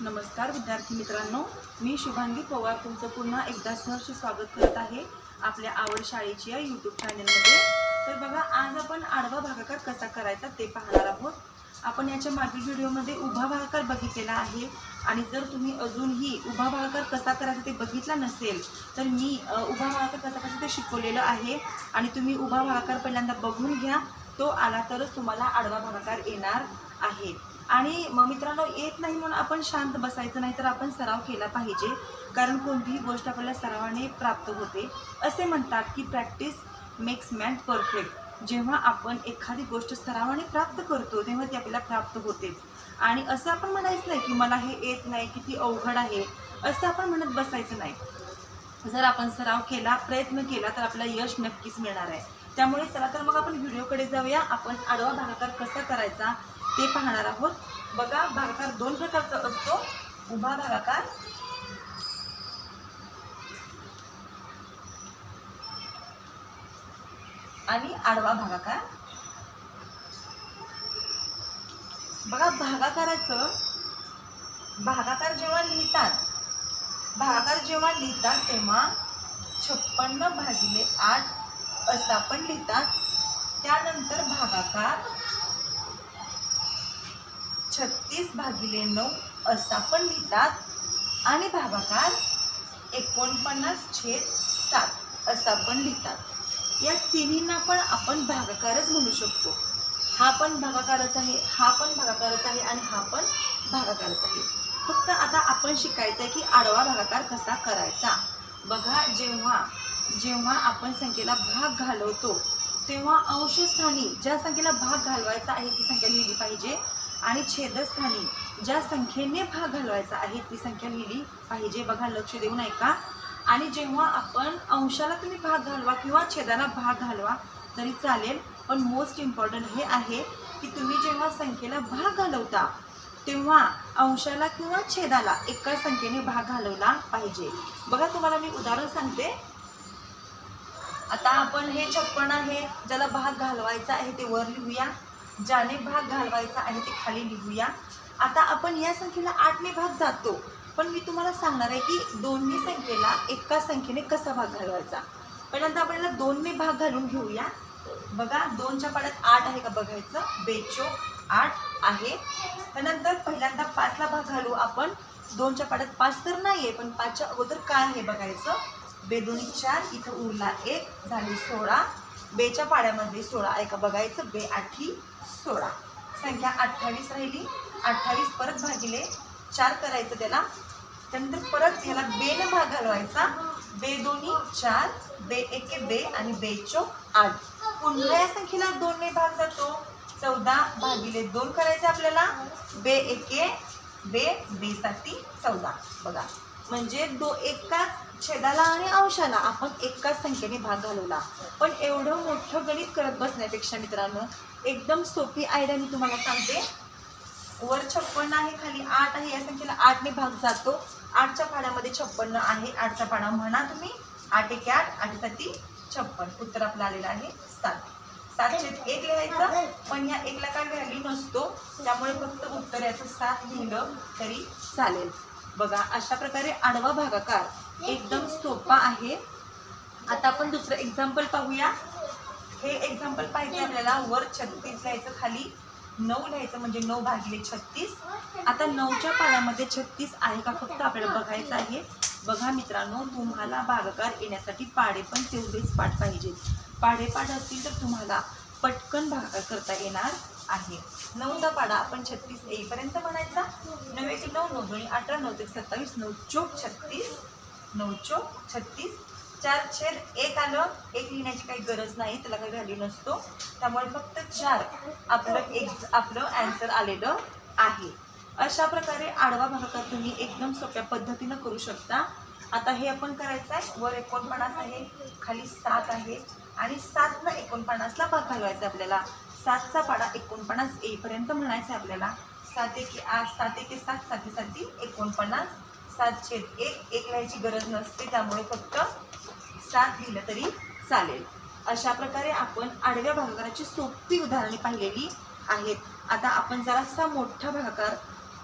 नमस्कार विद्यार्थी मित्रांनो मी शुभांगी पवार तुमचं पुन्हा एकदा सहर्ष स्वागत करत आहे आपल्या आवड शाळेची या यूट्यूब चॅनलमध्ये तर बघा आज आपण आडवा भागाकार कसा करायचा ते पाहणार आहोत. आपण याच्या मागील व्हिडिओमध्ये उभा भागाकार बघितलेला आहे आणि जर तुम्ही अजूनही उभा भागाकार कसा करायचा ते बघितला नसेल तर मी उभा भागाकार कसा करायचा ते शिकवलेलं आहे आणि तुम्ही उभा भागाकार पहिल्यांदा बघून घ्या तो आला तरच तुम्हाला आडवा भागाकार येणार आहे. आणि मग मित्रांनो येत नाही म्हणून आपण शांत बसायचं नाही तर आपण सराव केला पाहिजे. कारण कोणतीही गोष्ट आपल्याला सरावाने प्राप्त होते. असे म्हणतात की प्रॅक्टिस मेक्स मॅन परफेक्ट जेव्हा आपण एखादी गोष्ट सरावाने प्राप्त करतो तेव्हा ती आपल्याला प्राप्त होतेच. आणि असं आपण म्हणायचं नाही की मला हे येत नाही किती अवघड आहे. असं आपण म्हणत बसायचं नाही. जर आपण सराव केला प्रयत्न केला तर आपल्याला यश नक्कीच मिळणार आहे. त्यामुळे चला तर मग आपण व्हिडिओकडे जाऊया. आपण आडवा भागाकार कसा करायचा ते पाहणार आहोत. बघा भागाकार दोन प्रकारचा असतो. उभा भागाकार. आणि आडवा भागाकार. बघा भागाकाराचं भागाकार जेव्हा लिहितात भागाकार जेव्हा लिहितात तेव्हा छप्पन्न भागिले आठ असा पण लिहितात. त्यानंतर भागाकार छत्तीस भागिले नऊ असा पण लिहितात. आणि भागाकार एकोणपन्नास छेद सात असा पण लिहितात. या तिन्हींना पण आपण भागाकारच म्हणू शकतो. हा पण भागाकारच आहे हा पण भागाकारच आहे आणि हा पण भागाकारच आहे. फक्त आता आपण शिकायचं आहे की आडवा भागाकार कसा करायचा? बघा जेव्हा जेव्हा आपण संख्येला भाग घालवतो तेव्हा अंशस्थानी ज्या संख्येला भाग घालवायचा आहे ती संख्या लिहिली पाहिजे. आणि छेदस्थानी ज्या संख्येने भाग घालवायचा आहे ती संख्या लिहिली पाहिजे. बघा लक्ष देऊन ऐका. आणि जेव्हा आपण अंशाला तुम्ही भाग घालवा किंवा छेदाला भाग घालवा तरी चालेल. पण मोस्ट इम्पॉर्टंट हे आहे की तुम्ही जेव्हा संख्येला भाग घालवता तेव्हा अंशाला किंवा छेदाला एका संख्येने भाग घालवला पाहिजे. बघा तुम्हाला मी उदाहरण सांगते. आता आपण हे छप्पन आहे ज्याला भाग घालवायचा आहे ते वर लिहूया. ज्याने भाग घालवायचा आहे ते खाली लिहूया आता आपण या संख्येला आठने भाग जातो. पण मी तुम्हाला सांगणार आहे की दोन्ही संख्येला एका संख्येने कसा भाग घालवायचा? पहिल्यांदा आपल्याला दोनने भाग घालून घेऊया. बघा दोनच्या पाड्यात आठ आहे का बघायचं? बेचो आठ आहे. त्यानंतर पहिल्यांदा पाचला भाग घालू आपण. दोनच्या पाड्यात पाच तर नाही आहे पण पाचच्या अगोदर काय आहे बघायचं? बेदोनी चार इथं उरला एक झाली सोळा. बेच्या पाड्यामध्ये सोळा. ऐका बघायचं बे आठी सोळा. संख्या अठ्ठावीस राहिली. अठ्ठावीस परत भागिले चार करायचं त्याला. त्यानंतर परत ह्याला बेनं भाग घालवायचा. बे दोन्ही चार. बे एके बे आणि बे चोक आठ. पुन्हा या संख्येला दोनने भाग जातो. चौदा भागिले दोन करायचं आपल्याला. बे एके बे बेसाठी चौदा. बघा. म्हणजे दो एकाच छेदाला आणि अंशाला आपण एकाच संख्येने भाग घालवला. पण एवढं मोठं गणित करत बसण्यापेक्षा मित्रांनो एकदम सोपी आयडिया मी तुम्हाला सांगते. वर छप्पन्न आहे खाली आठ आहे या संख्येला आठने भाग जातो. आठच्या पाण्यामध्ये छप्पन्न आहे आठचा पाडा म्हणा तुम्ही आठ एक आठ आठसाठी छप्पन. उत्तर आपलं आलेलं आहे सात. सातशे एक लिहायचं पण या एकला काय व्हॅल्यू नसतो. त्यामुळे फक्त उत्तर याचं सात लिहिलं तरी चालेल. बघा अशा प्रकारे आडवा भागाकार एकदम सोपा आहे. आता आपण दुसरं एक्झाम्पल पाहूया. हे एक्झाम्पल पाहिजे आपल्याला. वर छत्तीस लिहायचं खाली नऊ लिहायचं म्हणजे नऊ भागिले छत्तीस. आता नऊच्या पाड्यामध्ये छत्तीस आहे का फक्त आपल्याला बघायचं आहे. बघा मित्रांनो तुम्हाला भागाकार येण्यासाठी पाडे पण तेवढेच पाठ पाहिजेत. पाडे पाठ असतील तर तुम्हाला पटकन भागाकार करता येणार आहे. नऊचा पाडा आपण छत्तीस येईपर्यंत म्हणायचा. नऊ एक नऊ नऊ दोन्ही अठरा नऊ ते सत्तावीस नऊ चोक छत्तीस. नऊ चोक छत्तीस चार छेद एक आलं. एक लिहिण्याची काही गरज नाही त्याला काही व्हॅल्यू नसतो. त्यामुळे फक्त चार आपलं एक आपलं ॲन्सर आलेलं आहे. अशा प्रकारे आडवा भागाकार तुम्ही एकदम सोप्या पद्धतीनं करू शकता. आता हे आपण करायचं आहे. वर एकोणपन्नास आहे खाली सात आहे. आणि सातनं एकोणपन्नासला भाग घालवायचा आहे आपल्याला. सातचा पाडा एकोणपन्नास येईपर्यंत म्हणायचा आहे आपल्याला. सात एके आठ सात एके सात साती साती एकोणपन्नास. सात छेद एक एक लिहायची गरज नसते त्यामुळे फक्त सात लिहिलं तरी चालेल. अशा प्रकारे आपण आडव्या भागाकाराची सोपी उदाहरणे पाहिलेली आहेत. आता आपण जरासा मोठा भागाकार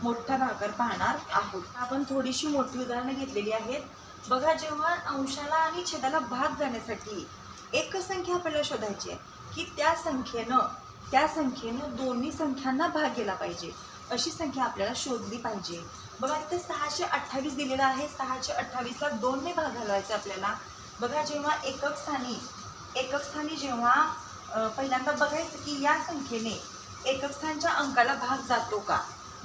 मोठा भागाकार पाहणार आहोत. आपण थोडीशी मोठी उदाहरणं घेतलेली आहेत. बघा जेव्हा अंशाला आणि छेदाला भाग जाण्यासाठी एक संख्या आपल्याला शोधायची आहे की त्या संख्येनं त्या संख्येनं दोन्ही संख्यांना भाग गेला पाहिजे. अशी संख्या आपल्याला शोधली पाहिजे. बघा इथे सहाशे अठ्ठावीस दिलेलं आहे. सहाशे अठ्ठावीसला दोनने भाग घालवायचा आपल्याला. बघा जेव्हा एकक स्थानी एकक स्थानी जेव्हा पहिल्यांदा बघायचं की या संख्येने एकक स्थानच्या अंकाला भाग जातो का?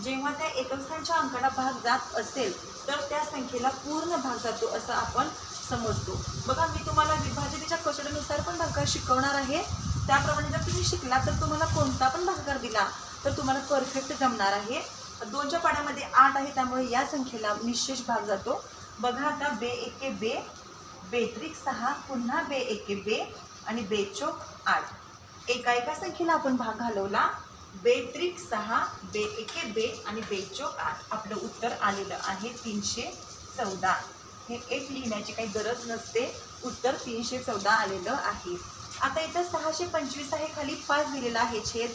जेव्हा त्या एकक स्थानच्या अंकाला भाग जात असेल तर त्या संख्येला पूर्ण भाग जातो असं आपण समजतो. बघा मी तुम्हाला विभाजनेच्या कचड्यानुसार पण भागाकार शिकवणार आहे. त्याप्रमाणे जर तुम्ही शिकला तर तुम्हाला कोणता पण भागाकार दिला. तर तुम्हाला परफेक्ट जमणार आहे. दोनच्या पाण्यामध्ये आठ आहे त्यामुळे या संख्येला निशेष भाग जातो. बघा आता बे एके बे बेत्रिक सहा पुन्हा बे एके बे आणि बेचोक आठ. एका एका संख्येला आपण भाग घालवला. बेत्रिक सहा बे एके बे आणि बेचोक आठ. आपलं उत्तर आलेलं आहे तीनशे चौदा. हे एक लिहिण्याची काही गरज नसते. उत्तर तीनशे चौदा आलेलं आहे. आता इथं सहाशे पंचवीस आहे खाली पाच दिलेला आहे छेद.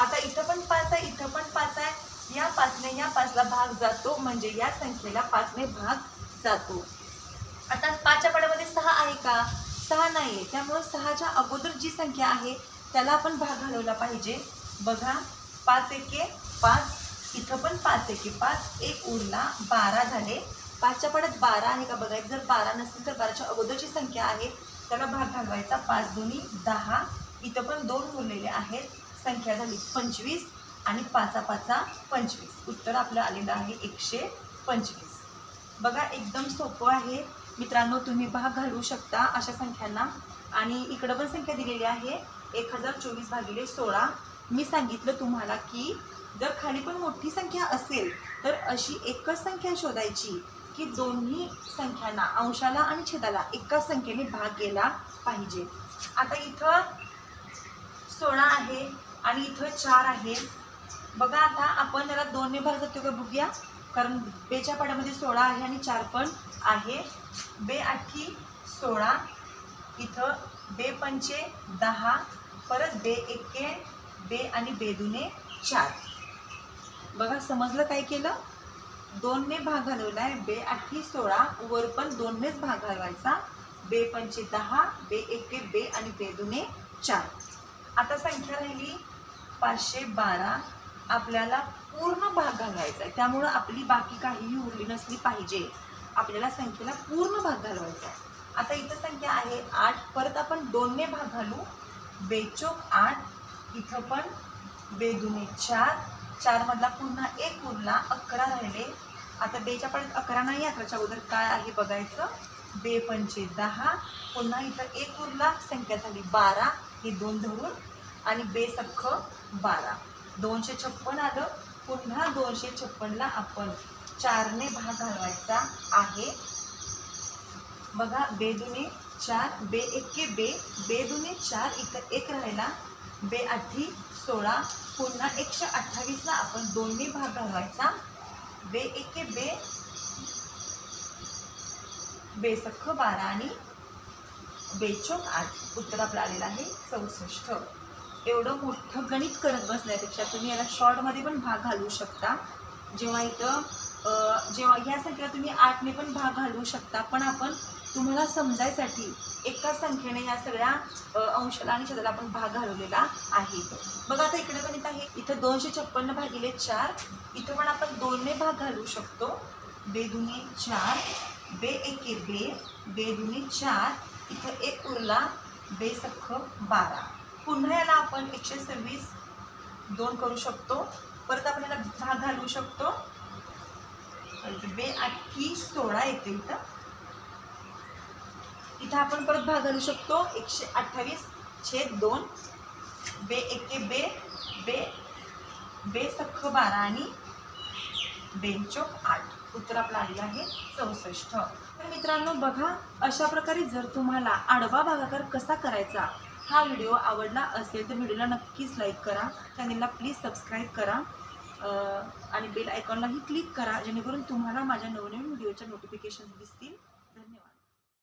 आता इथं पण पाच आहे इथं पण पाच आहे. या पाचने या पाचला भाग जातो म्हणजे या संख्येला पाचने भाग जातो. आता पाचच्या पाड्यामध्ये सहा आहे का? सहा नाही आहे. त्यामुळे सहाच्या अगोदर जी संख्या आहे त्याला आपण भाग घालवला पाहिजे. बघा पाच एके पाच. इथं पण पाच एके पाच. एक उरला बारा झाले. पाचच्या पाड्यात बारा आहे का बघायचं? जर बारा नसेल तर बाराच्या अगोदरची संख्या आहे त्याला भाग घालवायचा. पाच दोन्ही दहा. इथं पण दोन उरलेले आहेत. संख्या झाली पंचवीस आणि पाचा पाचा पंचवीस. उत्तर आपलं आलेलं आहे एकशे पंचवीस. बघा एकदम सोपं आहे. मित्रांनो तुम्ही भाग घालू शकता अशा संख्यांना. आणि इकडं पण संख्या दिलेली आहे. एक हजार चोवीस भागिले सोळा. मी सांगितलं तुम्हाला की जर खाली पण मोठी संख्या असेल तर अशी एकच संख्या शोधायची की दोन्ही संख्यांना अंशाला आणि छेदाला एकाच संख्येने भाग केला पाहिजे. आता इथं सोळा आहे. आणि इथं चार आहे बघा आता आपण त्याला दोनने भाग जातो का बघूया. कारण बेच्या पाड्यामध्ये सोळा आहे आणि चार पण आहे. बे आठी सोळा इथं बे पंचे दहा परत बे एके बे आणि बे दुने चार. बघा समजलं काय केलं? दोनने भाग घालवला आहे बे आठी सोळा वर पण दोननेच भाग घालवायचा. बे पंचे दहा बे एके बे आणि बे दुने चार. आता संख्या राहिली पाचशे बारा आपल्याला पूर्ण भाग घालवायचा आहे. त्यामुळं आपली बाकी काहीही उरली नसली पाहिजे. आपल्याला संख्येला पूर्ण भाग घालवायचा आहे. आता इथं संख्या आहे आठ. परत आपण दोनने भाग घालू. बेचोक आठ. इथं पण बेदुने चार. चारमधला पुन्हा एक उरला. अकरा राहिले. आता बेच्या पाड्यात अकरा नाही अकराच्या अगोदर काय आहे बघायचं. बे पंचे दहा. पुन्हा इथं एक उरला. संख्या झाली बारा. हे दोन धरून आणि बे सख्ख बारा. दोनशे छप्पन आलं पुन्हा दोनशे छप्पनला आपण चारने भाग घालवायचा आहे. बघा बेदुने चार बे एके बे बेदुने चार एक एक राहिला. बे आठी सोळा पुन्हा एकशे अठ्ठावीसला आपण दोन्ही भाग घालवायचा. बे एके बे बेसख्ख बारा आणि बेचोक आठ. उत्तर आपलं आलेलं आहे चौसष्ट. एवढं मोठं गणित करत बसण्यापेक्षा तुम्ही याला शॉर्टमध्ये पण भाग घालू शकता. जेव्हा इथं जेव्हा ह्या संख्येला तुम्ही आठने पण भाग घालवू शकता. पण आपण तुम्हाला समजायसाठी एकाच संख्येने या सगळ्या अंशाला आणि छताला आपण भाग घालवलेला आहे. बघा आता इकडे गणित आहे. इथं दोनशे छप्पन्न भागिले चार. इथं पण आपण दोनने भाग घालू शकतो. बे दुने चार. बे एके बे. बे दुने चार. इथं एक उरला. बे सख्ख बारा. पुन्हा याला आपण एकशे सव्वीस दोन करू शकतो. परत आपण याला भाग घालवू शकतो. बे आठी सोळा येते इथं. इथं आपण परत भाग घालू शकतो. एकशे अठ्ठावीस छेद दोन. बे एके बे. बे बे सख्ख बारा आणि बेंचोक आठ. उत्तर आपलं आलेलं आहे चौसष्ट. तर मित्रांनो बघा अशा प्रकारे जर तुम्हाला आडवा भागाकार कसा करायचा हा व्हिडिओ आवडला असेल तर व्हिडिओला नक्कीच लाईक करा चॅनेलला प्लीज सबस्क्राईब करा आणि बेल आयकॉनलाही क्लिक करा जेणेकरून तुम्हाला माझ्या नवनवीन व्हिडिओच्या नोटिफिकेशन दिसतील.